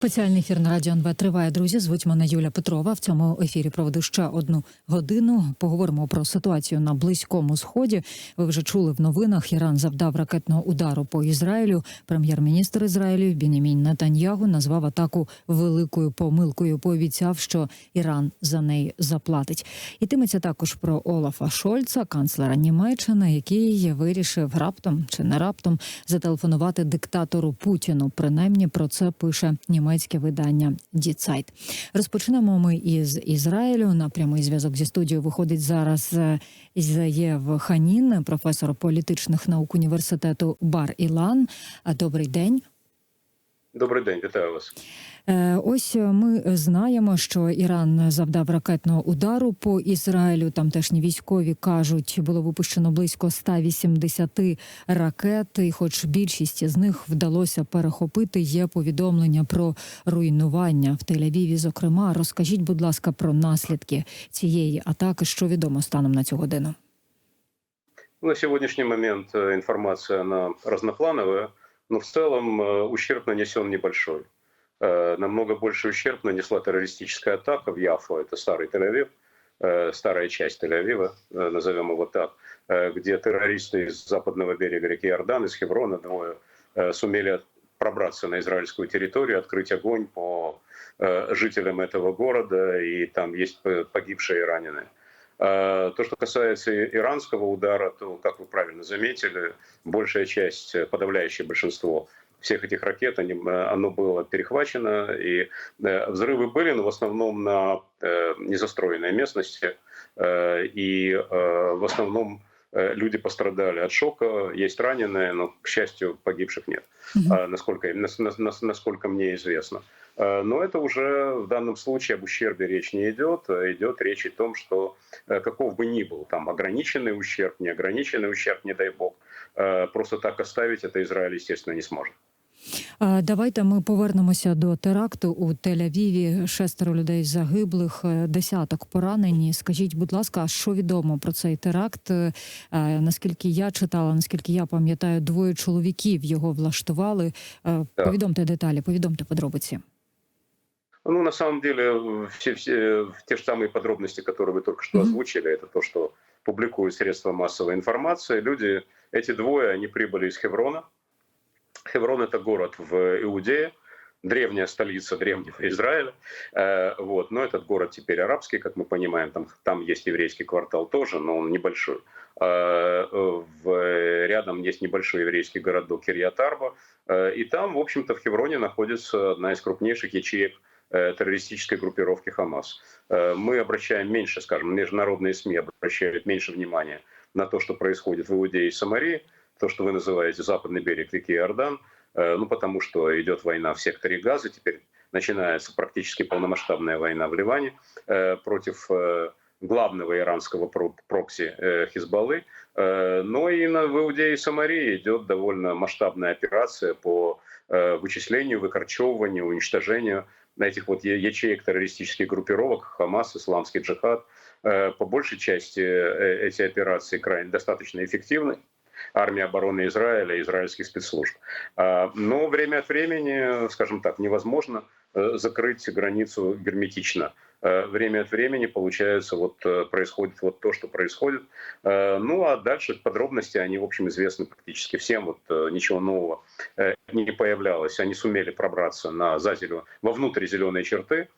Спеціальний ефір на радіо НВ триває. Друзі, звуть мене Юля Петрова. В цьому ефірі проведу ще одну годину. Поговоримо про ситуацію на близькому сході. Ви вже чули в новинах. Іран завдав ракетного удару по Ізраїлю. Прем'єр-міністр Ізраїлю Бінімін Нетаньягу назвав атаку великою помилкою. Пообіцяв, що Іран за неї заплатить. Ітиметься також про Олафа Шольца, канцлера Німеччини, який вирішив раптом чи не раптом зателефонувати диктатору Путіну. Принаймні про це пише німецьке видання Діцайт. Розпочнемо ми із Ізраїлю. На прямий зв'язок зі студією виходить зараз е, Ізаєв Ханін, професор політичних наук університету Бар Ілан. Добрий день. Добрий день, вітаю вас. Е, Ось ми знаємо, що Іран завдав ракетного удару по Ізраїлю. Тамтешні військові кажуть, було випущено близько 180 ракет, і хоч більшість з них вдалося перехопити. Є повідомлення про руйнування в Тель-Авіві. Зокрема, розкажіть, будь ласка, про наслідки цієї атаки, що відомо станом на цю годину. На сегодняшний момент э, информация она разноплановая, но в целом ущерб нанесен небольшой. Э, Намного больше ущерб нанесла террористическая атака в Яфу, это старый Тель-Авив, э, старая часть Тель-Авива, э, назовем его так, где террористы из западного берега реки Иордан, из Хеврона, двое, сумели пробраться на израильскую территорию, открыть огонь по жителям этого города, и там есть погибшие и раненые. То, что касается иранского удара, то, как вы правильно заметили, большая часть, подавляющее большинство всех этих ракет, они, э, оно было перехвачено, и э, взрывы были, но в основном на э, незастроенной местности, и в основном люди пострадали от шока, есть раненые, но, к счастью, погибших нет, а, насколько, нас- нас- нас- насколько мне известно. Но это уже в данном случае об ущербе речь не идет. Идет речь о том, что каков бы ни был там ограниченный ущерб, неограниченный ущерб, не дай бог, просто так оставить это Израиль, естественно, не сможет. А, Давайте ми повернемося до теракту у Тель-Авіві. Шестеро людей загиблих, е, десяток поранені. Скажіть, будь ласка, а що відомо про цей теракт? Е, е, Наскільки я читала, наскільки я пам'ятаю, двоє чоловіків його влаштували. Е, Так. Повідомте деталі, повідомте подробиці. Ну, на самом деле, все, все те же самые подробности, которые вы только что Мгм. озвучили, это то, что публикуют средства массовой информации. Люди, эти двое, они прибыли из Хеврона. Хеврон – это город в Иудее, древняя столица древнего Израиля. Э, Вот. Но этот город теперь арабский, как мы понимаем. Там, там есть еврейский квартал тоже, но он небольшой. Э, в- Рядом есть небольшой еврейский городок Кирьятарба. Э, И там, в общем-то, в Хевроне находится одна из крупнейших ячеек террористической группировки Хамас. Мы обращаем меньше, скажем, международные СМИ обращают меньше внимания на то, что происходит в Иудее и Самарии, то, что вы называете западный берег реки Иордан, Э, ну, потому что идет война в секторе Газа, теперь начинается практически полномасштабная война в Ливане э, против э, главного иранского про- прокси Хизбаллы. Но и на, Иудее и Самарии идет довольно масштабная операция по вычислению, выкорчевыванию, уничтожению этих вот ячеек террористических группировок, Хамас, Исламский джихад. По большей части эти операции крайне достаточно эффективны. Армия обороны Израиля, израильских спецслужб. А, Но время от времени, скажем так, невозможно э, закрыть границу герметично. Э, Время от времени, получается, вот э, происходит вот то, что происходит. Ну а дальше подробности, они, в общем, известны практически всем. Вот ничего нового не появлялось. Они сумели пробраться на, за зелё- вовнутрь зеленой черты,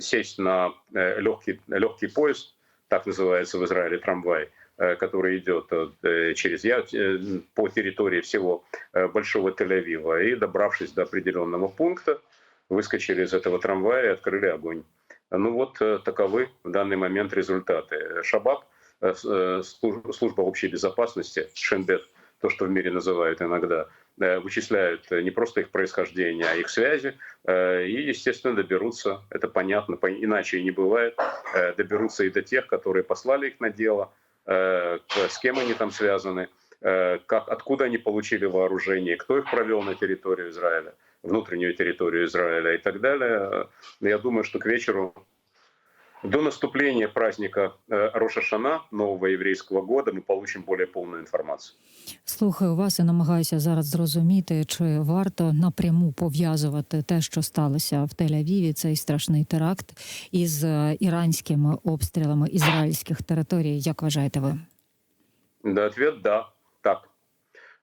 сесть на легкий, легкий поезд, так называется в Израиле трамвай, который идет э, через Я- э, по территории всего э, большого Тель-Авива. И добравшись до определенного пункта, выскочили из этого трамвая и открыли огонь. Ну вот э, таковы в данный момент результаты. Э, э, служ- служба общей безопасности, Шендет, то, что в мире называют иногда, э, вычисляют э, не просто их происхождение, а их связи, э, и, естественно, доберутся, это понятно, по- иначе и не бывает, э, доберутся и до тех, которые послали их на дело, э, с кем они там связаны, э, как, откуда они получили вооружение, кто их провел на территорию Израиля, внутреннюю территорию Израиля и так далее. Я думаю, что к вечеру До наступления праздника э, Рошашана, нового еврейского года, мы получим более полную информацию. Слухаю вас і намагаюся зараз зрозуміти, чи варто напряму пов'язувати те, що сталося в Тель-Авіві, цей страшний теракт, із е, іранськими обстрілами ізраїльських територій. Як вважаєте ви? Да, ответ – да, так.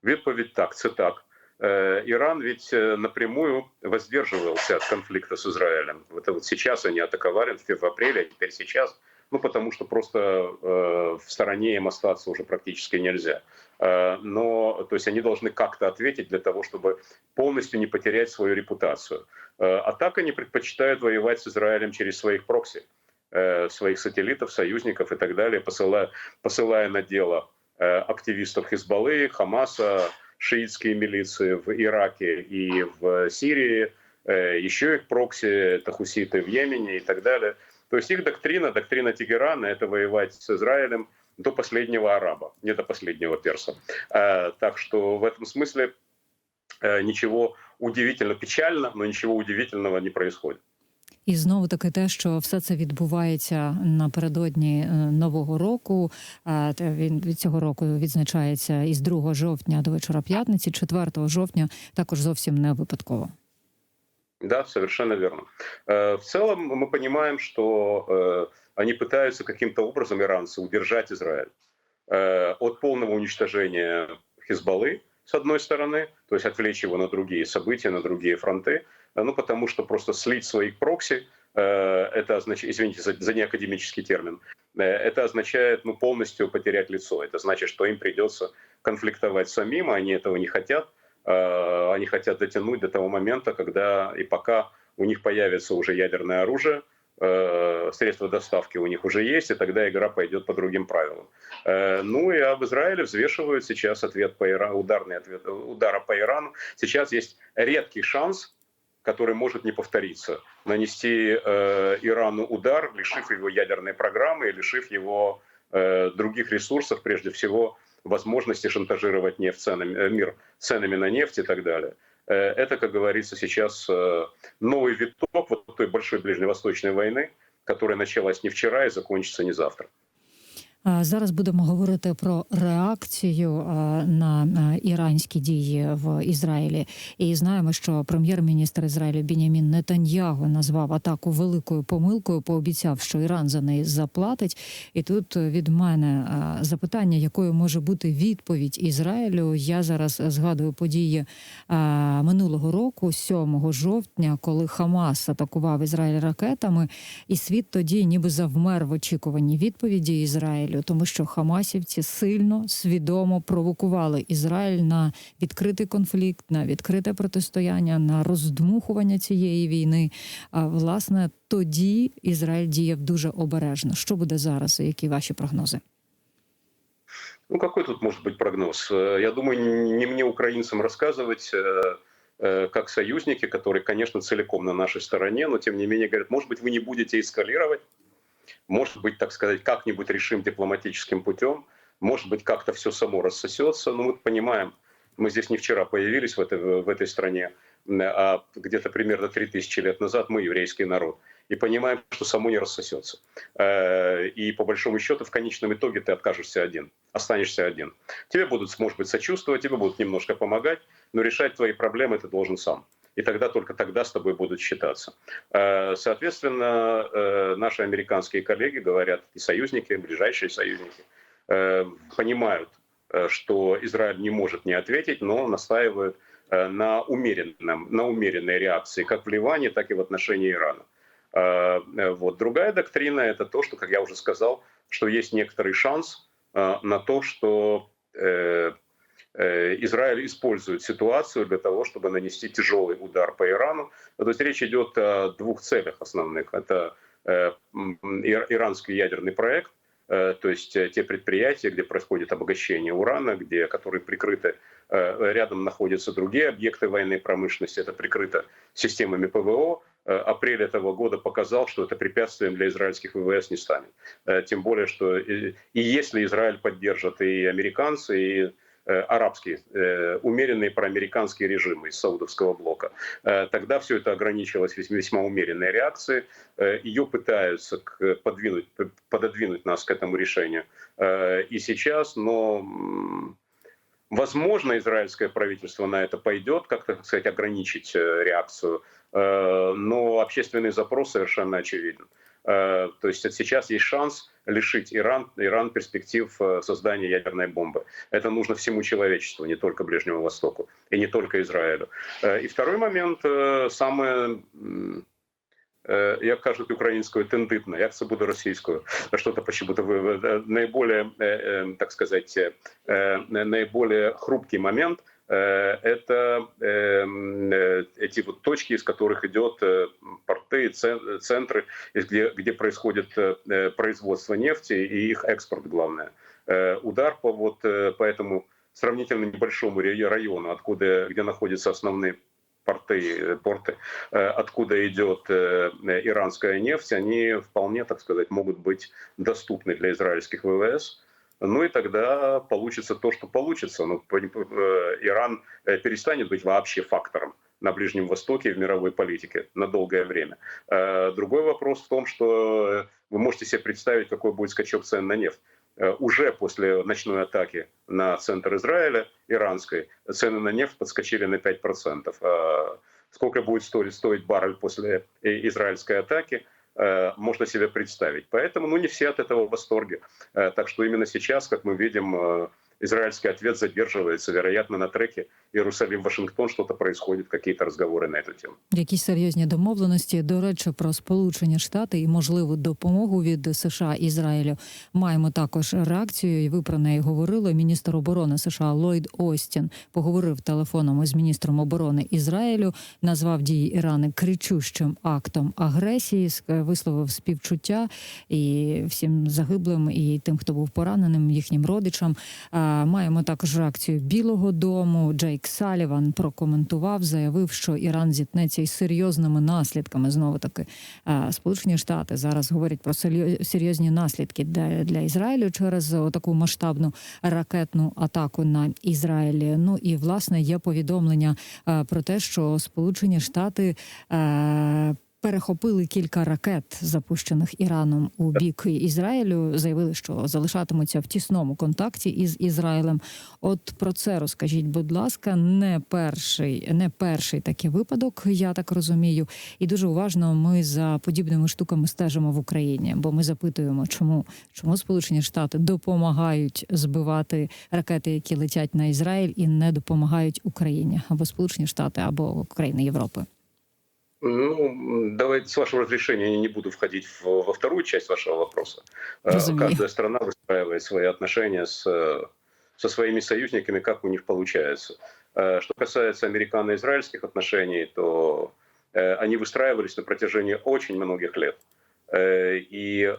Відповідь так, це так. Э, Иран ведь э, напрямую воздерживался от конфликта с Израилем. Это вот сейчас они атаковали в апреле, а теперь сейчас, ну потому что просто э, в стороне им остаться уже практически нельзя. Э, но, то есть они должны как-то ответить для того, чтобы полностью не потерять свою репутацию. Э, а так они предпочитают воевать с Израилем через своих прокси, э, своих сателлитов, союзников и так далее, посылая, посылая на дело э, активистов Хизбаллы, Хамаса, шиитские милиции в Ираке и в Сирии, э, еще их прокси, это хуситы в Йемене и так далее. То есть их доктрина, доктрина Тегерана – это воевать с Израилем до последнего араба, не до последнего перса. Э, Так что в этом смысле э, ничего удивительно печально, но ничего удивительного не происходит. І знову таки те, що все це відбувається напередодні е, нового року. Е, те Він від цього року відзначається із 2 жовтня до вечора п'ятниці, 4 жовтня також зовсім не випадково. Да, совершенно верно. Э, В целом мы понимаем, что э, они пытаются каким-то образом, иранцы, удержать Израиль э, от полного уничтожения Хизбаллы, с одной стороны, то есть отвлечь его на другие события, на другие фронты, э, ну потому что просто слить своих прокси, э, это означает, извините за, за неакадемический термин, э, это означает ну, полностью потерять лицо. Это значит, что им придется конфликтовать самим, а они этого не хотят. Э, Они хотят дотянуть до того момента, когда и пока у них появится уже ядерное оружие, э, средства доставки у них уже есть, и тогда игра пойдет по другим правилам. Э, Ну и об Израиле взвешивают сейчас ответ по Ирану, ударный ответ удара по Ирану. Сейчас есть редкий шанс, который может не повториться, нанести э, Ирану удар, лишив его ядерной программы лишив его э, других ресурсов, прежде всего возможности шантажировать нефть ценами, э, мир ценами на нефть и так далее. Э, Это, как говорится, сейчас э, новый виток вот той большой ближневосточной войны, которая началась не вчера и закончится не завтра. Зараз будемо говорити про реакцію на іранські дії в Ізраїлі. І знаємо, що прем'єр-міністр Ізраїлю Бінямін Нетаньягу назвав атаку великою помилкою, пообіцяв, що Іран за неї заплатить. І тут від мене запитання, якою може бути відповідь Ізраїлю. Я зараз згадую події минулого року, 7 жовтня, коли Хамас атакував Ізраїль ракетами, і світ тоді ніби завмер в очікуванні відповіді Ізраїлю, тому що хамасівці сильно свідомо провокували Ізраїль на відкритий конфлікт, на відкрите протистояння, на роздмухування цієї війни. А власне тоді Ізраїль діяв дуже обережно. Що буде зараз? і Які ваші прогнози? Ну, какой тут может быть прогноз? Э, Я думаю, не мне, украинцам, рассказывать, э, э, как союзники, которые, конечно, целиком на нашей стороне, но тем не менее говорят, может быть, вы не будете эскалировать, может быть, так сказать, как-нибудь решим дипломатическим путем, может быть, как-то все само рассосется. Но мы понимаем, мы здесь не вчера появились в этой, в этой стране, а где-то примерно 3000 лет назад мы еврейский народ. И понимаем, что само не рассосется. Э, И по большому счету в конечном итоге ты откажешься один, останешься один. Тебе будут, может быть, сочувствовать, тебе будут немножко помогать, но решать твои проблемы ты должен сам. И тогда только тогда с тобой будут считаться. Э, Соответственно, э, наши американские коллеги говорят, и союзники, ближайшие союзники, э, понимают, что Израиль не может не ответить, но настаивают на, умеренном, на умеренной реакции как в Ливане, так и в отношении Ирана. Вот. Другая доктрина – это то, что, как я уже сказал, что есть некоторый шанс на то, что Израиль использует ситуацию для того, чтобы нанести тяжелый удар по Ирану. Ну, То есть речь идет о двух целях основных. Это э, иранский ядерный проект, э, то есть э, те предприятия, где происходит обогащение урана, где, которые прикрыты, э, рядом находятся другие объекты военной промышленности, это прикрыто системами ПВО. Э, Апрель этого года показал, что это препятствием для израильских ВВС не станет. Э, Тем более, что и, если Израиль поддержат и американцы, и э, арабские, э, умеренные проамериканские режимы из саудовского блока. Э, тогда все это ограничивалось весьма, умеренной реакцией. Э, ее пытаются подвинуть, пододвинуть нас к этому решению э, и сейчас, но возможно, израильское правительство на это пойдет, как-то, так сказать, ограничить э, реакцию, э, но общественный запрос совершенно очевиден. Э, то есть сейчас есть шанс лишить Иран, Иран перспектив э, создания ядерной бомбы. Это нужно всему человечеству, не только Ближнему Востоку и не только Израилю. Э, и второй момент, самое як кажуть українською, тендитно, як це буде російською, что-то почему-то наиболее, так сказать, наиболее хрупкий момент – это эти вот точки, из которых идет порты, центры, где, где происходит производство нефти и их экспорт, главное. Удар по вот по этому сравнительно небольшому району, откуда, где находятся основные порты, порты, откуда идет иранская нефть, они вполне, так сказать, могут быть доступны для израильских ВВС. Ну и тогда получится то, что получится. Ну, Иран перестанет быть вообще фактором на Ближнем Востоке и в мировой политике на долгое время. Другой вопрос в том, что вы можете себе представить, какой будет скачок цен на нефть. Уже после ночной атаки на центр Израиля, иранской, цены на нефть подскочили на 5%. Сколько будет стоить, стоить баррель после израильской атаки – Э, можно себе представить. Поэтому ну, не все от этого в восторге. Э, так что именно сейчас, как мы видим, э, израильский ответ задерживается, вероятно, на треке Єрусалім-Вашингтон що-то происходит, якісь розговори на цю тему. Якісь серйозні домовленості до речі про Сполучені Штати і можливу допомогу від США Ізраїлю. Маємо також реакцію. І ви про неї говорили. Міністр оборони США Ллойд Остін поговорив телефоном із міністром оборони Ізраїлю, назвав дії Ірани кричущим актом агресії, висловив співчуття і всім загиблим, і тим, хто був пораненим, їхнім родичам. Маємо також реакцію Білого Дому. Джейк Саліван прокоментував, заявив, що Іран зіткнеться із серйозними наслідками. Знову таки Сполучені Штати зараз говорять про серйозні наслідки для, Ізраїлю через таку масштабну ракетну атаку на Ізраїль. Ну і власне є повідомлення про те, що Сполучені Штати перехопили кілька ракет, запущених Іраном у бік Ізраїлю. Заявили, що залишатимуться в тісному контакті із Ізраїлем. От про це розкажіть, будь ласка, не перший, не перший такий випадок, я так розумію. І дуже уважно ми за подібними штуками стежимо в Україні, бо ми запитуємо, чому чому Сполучені Штати допомагають збивати ракети, які летять на Ізраїль, і не допомагають Україні або Сполучені Штати, або країни Європи. Ну, давайте, с вашего разрешения, я не буду входить в, во вторую часть вашего вопроса. Э, Разумею. Каждая страна выстраивает свои отношения с, со своими союзниками, как у них получается. Э, что касается американо-израильских отношений, то э, они выстраивались на протяжении очень многих лет. И,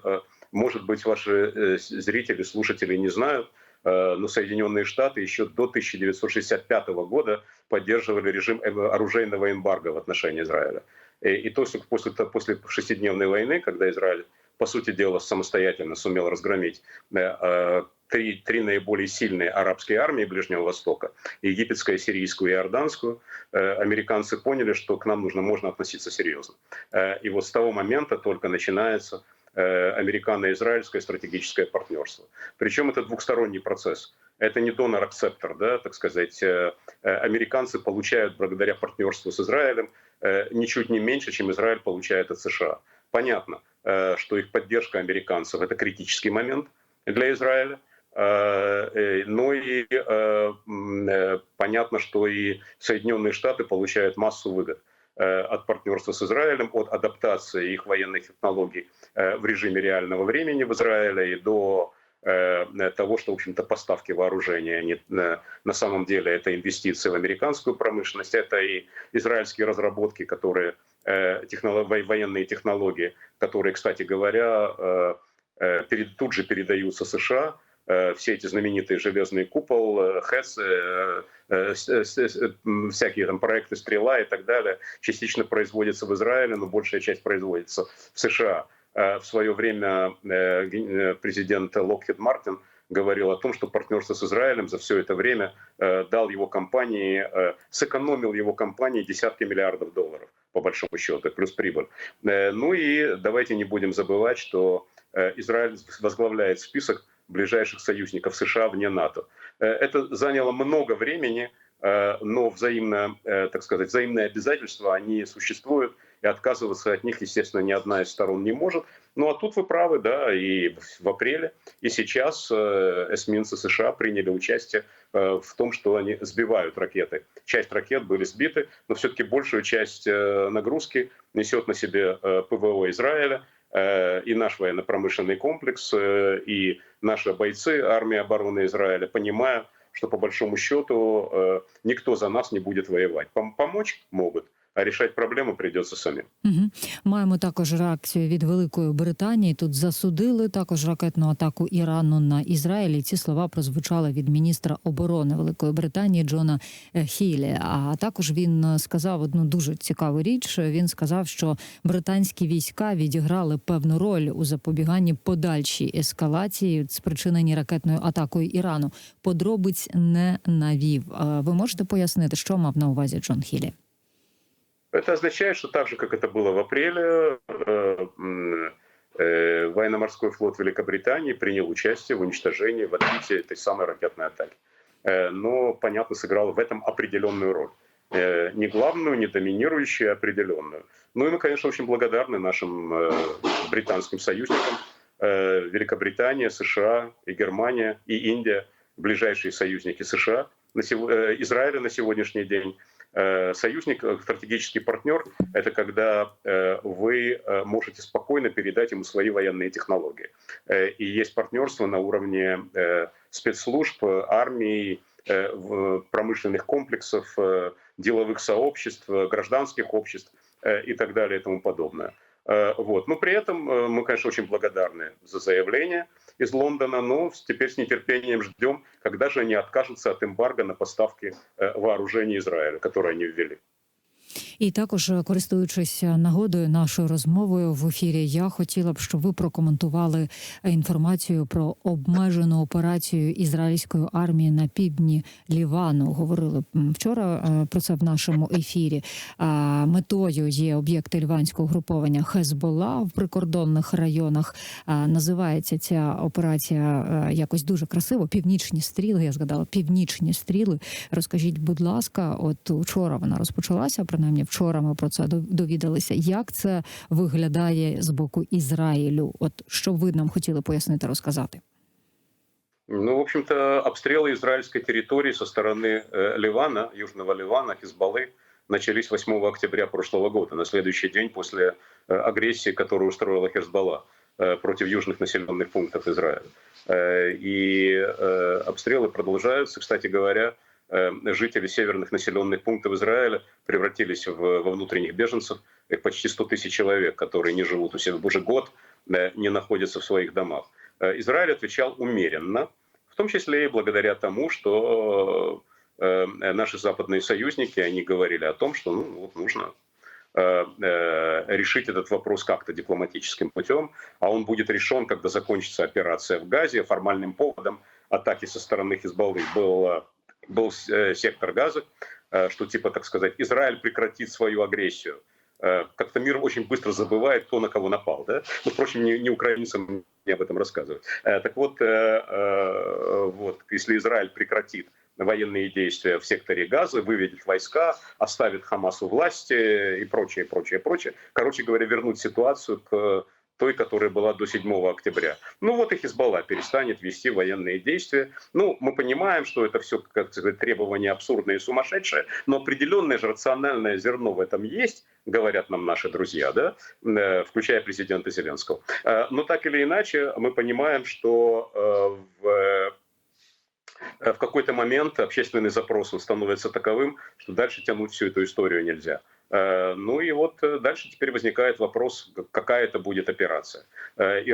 может быть, ваши зрители, слушатели не знают, но Соединенные Штаты еще до 1965 года поддерживали режим оружейного эмбарго в отношении Израиля. И то, что после, после шестидневной войны, когда Израиль, по сути дела, самостоятельно сумел разгромить э, три, три наиболее сильные арабские армии Ближнего Востока, египетскую, сирийскую и иорданскую, э, американцы поняли, что к нам нужно, можно относиться серьезно. Э, и вот с того момента только начинается американо-израильское стратегическое партнерство. Причем это двухсторонний процесс это не донор-акцептор, да, так сказать. Э, э, американцы получают благодаря партнерству с Израилем э, ничуть не меньше, чем Израиль получает от США. Понятно, что их поддержка американцев – это критический момент для Израиля, но и понятно, что и Соединенные Штаты получают массу выгод от партнерства с Израилем, от адаптации их военных технологий в режиме реального времени в Израиле и до Э, того, что, в общем-то, поставки вооружения, они, на самом деле это инвестиции в американскую промышленность, это и израильские разработки, которые, э, технолог, военные технологии, которые, кстати говоря, э, перед, тут же передаются США, все эти знаменитые железный купол, ХЭС, всякие там проекты «Стрела» и так далее, частично производятся в Израиле, но большая часть производится в США. Э, в свое время э, э, президент Локхед Мартин говорил о том, что партнерство с Израилем за все это время э, дал его компании, э, сэкономил его компании десятки миллиардов долларов, по большому счету, плюс прибыль. Э, ну и давайте не будем забывать, что э, Израиль возглавляет список ближайших союзников США вне НАТО. Э, это заняло много времени, э, но взаимно, э, так сказать, взаимные обязательства, они существуют, и отказываться от них, естественно, ни одна из сторон не может. Ну а тут вы правы, да, и в апреле, и сейчас эсминцы США приняли участие в том, что они сбивают ракеты. Часть ракет были сбиты, но все-таки большую часть нагрузки несет на себе ПВО Израиля, и наш военно-промышленный комплекс, и наши бойцы армии обороны Израиля, понимая, что по большому счету никто за нас не будет воевать. Помочь могут, а рішати проблеми прийдеться самим. Угу. Маємо також реакцію від Великої Британії. Тут засудили також ракетну атаку Ірану на Ізраїль. Ці слова прозвучали від міністра оборони Великої Британії Джона Хілі. А також він сказав одну дуже цікаву річ. Він сказав, що британські війська відіграли певну роль у запобіганні подальшій ескалації, спричинені ракетною атакою Ірану. Подробиць не навів. Ви можете пояснити, що мав на увазі Джон Хілі? Это означает, что так же, как это было в апреле, военно-морской флот Великобритании принял участие в уничтожении, в отбитии этой самой ракетной атаки. Но, понятно, сыграл в этом определенную роль. Не главную, не доминирующую, а определенную. Ну и мы, конечно, очень благодарны нашим британским союзникам. Великобритания, США и Германия, и Индия, ближайшие союзники США, Израиля на сегодняшний день – Э, союзник, э, стратегический партнер – это когда э, вы можете спокойно передать ему свои военные технологии. И есть партнерство на уровне спецслужб, армии, промышленных комплексов, деловых сообществ, гражданских обществ и так далее и тому подобное. Вот. Но при этом мы, конечно, очень благодарны за заявление – из Лондона, но теперь с нетерпением ждем, когда же они откажутся от эмбарго на поставки э, вооружений Израиля, которые они ввели. І також користуючись нагодою нашою розмовою в ефірі, я хотіла б, щоб ви прокоментували інформацію про обмежену операцію ізраїльської армії на півдні Лівану. Говорили вчора про це в нашому ефірі. Метою є об'єкти ліванського груповання Хезбола в прикордонних районах. Називається ця операція якось дуже красиво. Північні стріли. Я згадала північні стріли. Розкажіть, будь ласка, от учора вона розпочалася принаймні вчора ми про це довідалися. Як це виглядає з боку Ізраїлю? От що ви нам хотіли пояснити, розказати? Ну, в общем-то, обстрелы израильской территории со стороны э, Ливана, Южного Ливана, Хизбаллы, начались 8 октября прошлого года, на следующий день после э, агрессии, которую устроила Хизбалла э, против южных населенных пунктов Израиля. Э, и э, обстрелы продолжаются. Кстати говоря, Э, жители северных населенных пунктов Израиля превратились в, во внутренних беженцев. Их почти 100 тысяч человек, которые не живут у себя уже год, не находятся в своих домах. Э, Израиль отвечал умеренно, в том числе и благодаря тому, что э, наши западные союзники, они говорили о том, что ну, вот нужно решить этот вопрос как-то дипломатическим путем, а он будет решен, когда закончится операция в Газе. Формальным поводом атаки со стороны Хизбаллы было был э, сектор газа, э, что типа, так сказать, Израиль прекратит свою агрессию. Э, как-то мир очень быстро забывает, кто на кого напал. Да? Ну, впрочем, не, не украинцам не об этом рассказывают. Так вот, вот, если Израиль прекратит военные действия в секторе Газа, выведет войска, оставит Хамас у власти и прочее, прочее, прочее. Короче говоря, вернуть ситуацию к той, которая была до 7 октября. Ну вот и Хизбалла перестанет вести военные действия. Ну, мы понимаем, что это все, как сказать, требования абсурдные и сумасшедшие, но определенное же рациональное зерно в этом есть, говорят нам наши друзья, да, э, включая президента Зеленского. Э, но так или иначе, мы понимаем, что э, в в какой-то момент общественный запрос он становится таковым, что дальше тянуть всю эту историю нельзя. Э, ну и вот э, дальше теперь возникает вопрос, какая это будет операция. Э, и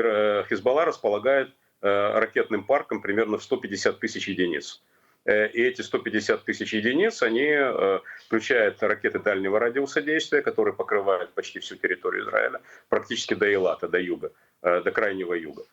Хизбалла располагает ракетным парком примерно в 150 тысяч единиц. И эти 150 тысяч единиц, они включают ракеты дальнего радиуса действия, которые покрывают почти всю территорию Израиля, практически до Илата, до юга, до крайнего юга.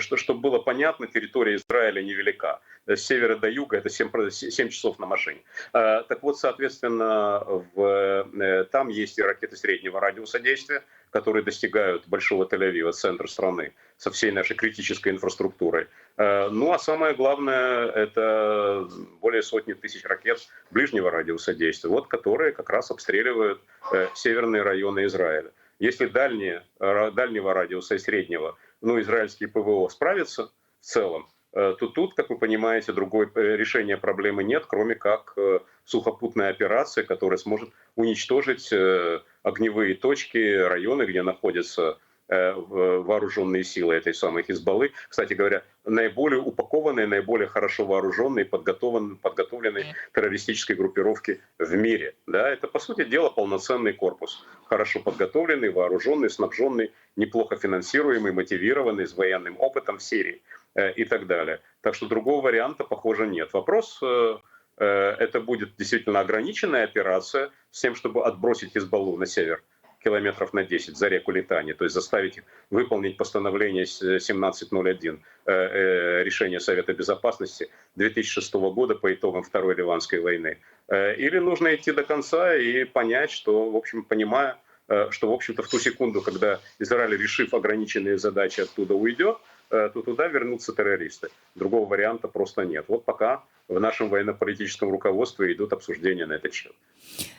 что, чтобы было понятно, территория Израиля невелика. С севера до юга это 7, 7 часов на машине. Э, Так вот, соответственно, в, э, там есть и ракеты среднего радиуса действия, которые достигают Большого Тель-Авива, центра страны, со всей нашей критической инфраструктурой. Э, Ну а самое главное, это более сотни тысяч ракет ближнего радиуса действия, вот, которые как раз обстреливают э, северные районы Израиля. Если дальние, дальнего радиуса и среднего, ну, израильские ПВО справятся в целом, то тут, как вы понимаете, другой э, решения проблемы нет, кроме как э, сухопутная операция, которая сможет уничтожить э, огневые точки, районы, где находятся э, вооруженные силы этой самой Хизбаллы. Кстати говоря, наиболее упакованные, наиболее хорошо вооруженные, подготовленные, подготовленные террористической группировки в мире. Да, это, по сути дела, полноценный корпус. Хорошо подготовленный, вооруженный, снабженный, неплохо финансируемый, мотивированный, с военным опытом в Сирии э, и так далее. Так что другого варианта, похоже, нет. Вопрос, э, э, это будет действительно ограниченная операция с тем, чтобы отбросить Хизбаллу на север километров на 10 за реку Литани, то есть заставить их выполнить постановление с- 1701 э, э, решения Совета Безопасности 2006 года по итогам Второй Ливанской войны. Э, Или нужно идти до конца и понять, что, в общем, понимая, э, что, в общем-то, в ту секунду, когда Израиль, решив ограниченные задачи, оттуда уйдет, э, то туда вернутся террористы. Другого варианта просто нет. Вот пока в нашем военно-политическом руководстве идут обсуждения на этот счет.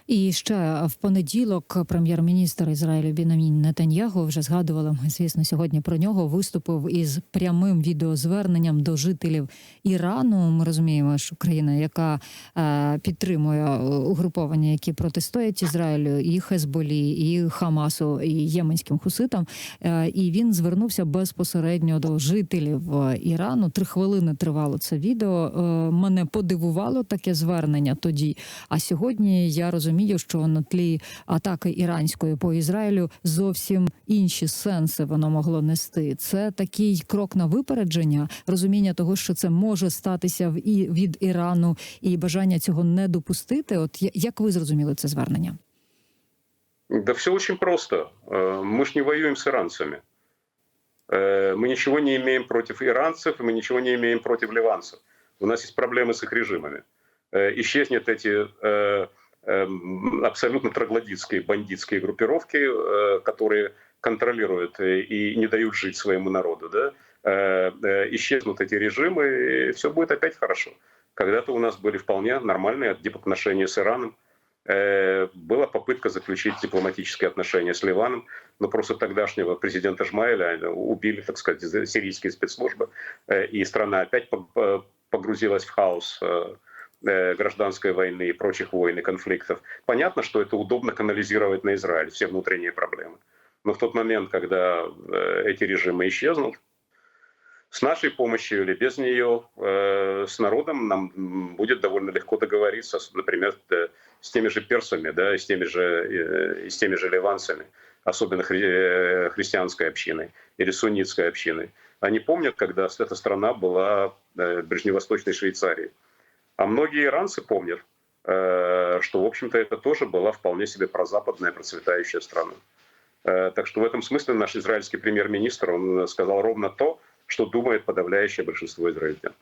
І ще в понеділок прем'єр-міністр Ізраїлю Бінамін Нетаньягу вже згадували. ми, Звісно, сьогодні про нього виступив із прямим відеозверненням до жителів Ірану. Ми розуміємо, що країна, яка е, підтримує угруповання, які протистоять Ізраїлю, і Хезболі, і Хамасу, і єменським хуситам. Е, і він звернувся безпосередньо до жителів е, Ірану. Три хвилини тривало це відео. Е, мене подивувало таке звернення тоді. А сьогодні я розумію, що на тлі атаки іранської по Ізраїлю зовсім інші сенси воно могло нести. Це такий крок на випередження, розуміння того, що це може статися в і від Ірану, і бажання цього не допустити. От я- як ви зрозуміли це звернення? Да все очень просто. Э, Мы ж не воюем с иранцами. Э, Мы ничего не имеем против иранцев, и мы ничего не имеем против ливанцев. У нас есть проблемы с их режимами. Э, Исчезнет эти э, эм, абсолютно троглодитские бандитские группировки, э, которые контролируют и не дают жить своему народу. Да? Исчезнут эти режимы, и все будет опять хорошо. Когда-то у нас были вполне нормальные отношения с Ираном. Была попытка заключить дипломатические отношения с Ливаном, но просто тогдашнего президента Жмаэля убили, так сказать, сирийские спецслужбы, и страна опять погрузилась в хаос э, э, гражданской войны и прочих войн и конфликтов. Понятно, что это удобно канализировать на Израиль, все внутренние проблемы. Но в тот момент, когда э, эти режимы исчезнут, с нашей помощью или без нее, с народом нам будет довольно легко договориться, например, с теми же персами, да, и с теми же, и с теми же ливанцами, особенно хри- христианской общиной или суннитской общиной. Они помнят, когда эта страна была э, Ближневосточной Швейцарией. А многие иранцы помнят, э, что, в общем-то, это тоже была вполне себе прозападная процветающая страна. Э, Так что в этом смысле наш израильский премьер-министр, он э, сказал ровно то, что думает подавляющее большинство израильтян.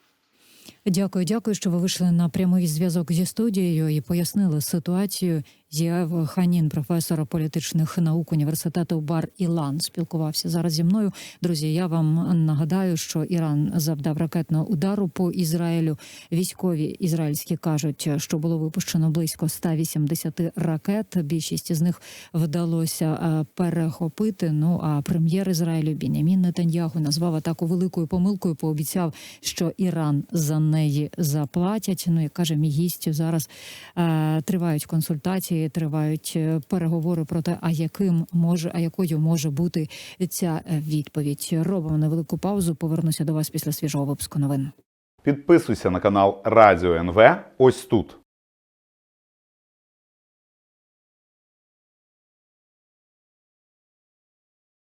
Дякую, дякую, що ви вийшли на прямий зв'язок зі студією і пояснили ситуацію. Зіяв Ханін, професор політичних наук університету Бар Ілан, спілкувався зараз зі мною. Друзі, я вам нагадаю, що Іран завдав ракетного удару по Ізраїлю. Військові ізраїльські кажуть, що було випущено близько 180 ракет. Більшість з них вдалося е, перехопити. Ну а прем'єр Ізраїлю Бінямін Нетаньягу назвав атаку великою помилкою. Пообіцяв, що Іран за неї заплатять. Ну і каже, мій гість зараз е, тривають консультації, тривають е, переговори про те, а яким може, а якою може бути ця відповідь. Робимо невелику паузу. Повернуся до вас після свіжого випуску новин. Підписуйся на канал Радіо НВ ось тут.